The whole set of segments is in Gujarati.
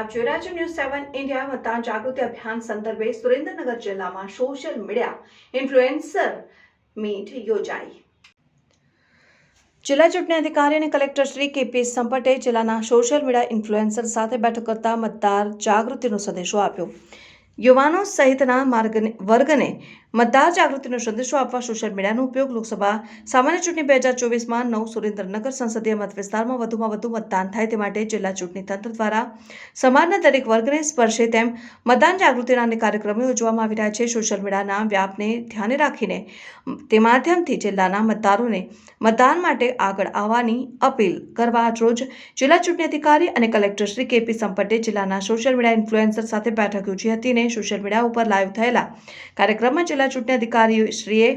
આપ જોઈ રહ્યા ન્યૂઝ સેવન ઇન્ડિયા મતદાન જાગૃતિ અભિયાન સંદર્ભે સુરેન્દ્રનગર જિલ્લામાં સોશિયલ મીડિયા ઇન્ફ્લુએન્સર મીટ યોજાઈ. જિલ્લા ચૂંટણી અધિકારી અને કલેક્ટર શ્રી કેપી સંપટે જિલ્લાના સોશિયલ મીડિયા ઇન્ફ્લુએન્સર સાથે બેઠક કરતા મતદાર જાગૃતિનો સંદેશો આપ્યો. યુવાનો સહિતના માર્ગને વર્ગને મતદાર જાગૃતિનો સંદેશો આપવા સોશિયલ મીડિયાનો ઉપયોગ લોકસભા સામાન્ય ચૂંટણી બે હજાર ચોવીસમાં નવ સુરેન્દ્રનગર સંસદીય મત વિસ્તારમાં વધુમાં વધુ મતદાન થાય તે માટે જિલ્લા ચૂંટણી તંત્ર દ્વારા સમાજના દરેક વર્ગને સ્પર્શે તેમ મતદાન જાગૃતિના અનેક કાર્યક્રમો યોજવામાં આવી રહ્યા છે. સોશિયલ મીડિયાના વ્યાપને ધ્યાને રાખીને તે માધ્યમથી જિલ્લાના મતદારોને મતદાન માટે આગળ આવવાની અપીલ કરવા રોજ જિલ્લા ચૂંટણી અધિકારી અને કલેક્ટર શ્રી કેપી સંપટે જિલ્લાના સોશિયલ મીડિયા ઇન્ફ્લુએન્સર સાથે બેઠક યોજી હતી અને સોશિયલ મીડિયા ઉપર લાઈવ થયેલા કાર્યક્રમમાં જિલ્લા ચૂંટણી અધિકારીશ્રીએ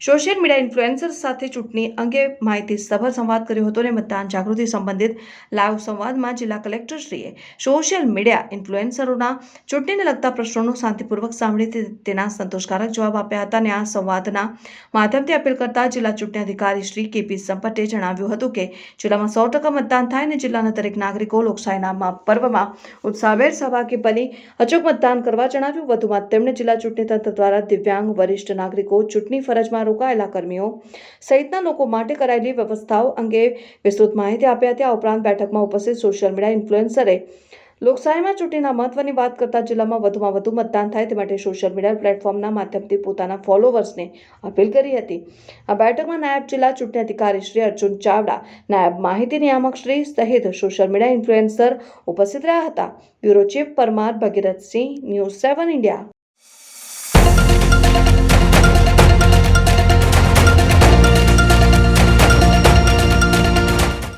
સોશિયલ મીડિયા ઇન્ફ્લુએન્સર સાથે ચૂંટણી અંગે માહિતી સભર સંવાદ કર્યો હતો અને મતદાન જાગૃતિ સંબંધિત લાઈવ સંવાદમાં જિલ્લા કલેક્ટરશ્રીએ સોશિયલ મીડિયા ઇન્ફ્લુએન્સરોના ચૂંટણીને લગતા પ્રશ્નોનું શાંતિપૂર્વક સાંભળી તેના સંતોષકારક જવાબ આપ્યા હતા અને આ સંવાદના માધ્યમથી અપીલ કરતા જિલ્લા ચૂંટણી અધિકારી શ્રી કેપી સંપટે જણાવ્યું હતું કે જિલ્લામાં સો ટકા મતદાન થાય અને જિલ્લાના દરેક નાગરિકો લોકશાહીના પર્વમાં ઉત્સાહભેર સહભાગી બની અચૂક મતદાન કરવા જણાવ્યું, વધુમાં તેમણે જિલ્લા ચૂંટણી તંત્ર દ્વારા દિવ્યાંગ વરિષ્ઠ નાગરિકો, ચૂંટણી ફરજમાં રોકાયેલા કર્મીઓ સહિતના લોકો માટે કરાયેલી વ્યવસ્થાઓ અંગે વિસ્તૃત માહિતી આપી હતી આ ઉપરાંત બેઠકમાં ઉપસ્થિત સોશિયલ મીડિયા ઇન્ફ્લુએન્સરે લોકશાહીમાં ચૂંટણીના મહત્વની વાત કરતા જિલ્લામાં વધુમાં વધુ મતદાન થાય તે માટે સોશિયલ મીડિયા પ્લેટફોર્મના માધ્યમથી પોતાના ફોલોવર્સને અપીલ કરી હતી. આ બેઠકમાં નાયબ જિલ્લા ચૂંટણી અધિકારી શ્રી અર્જુન ચાવડા, નાયબ માહિતી નિયામક શ્રી સહિત સોશિયલ મીડિયા ઇન્ફ્લુએન્સર ઉપસ્થિત રહ્યા હતા. Bureau chief Parmar Bhagirathsinh, news seven India.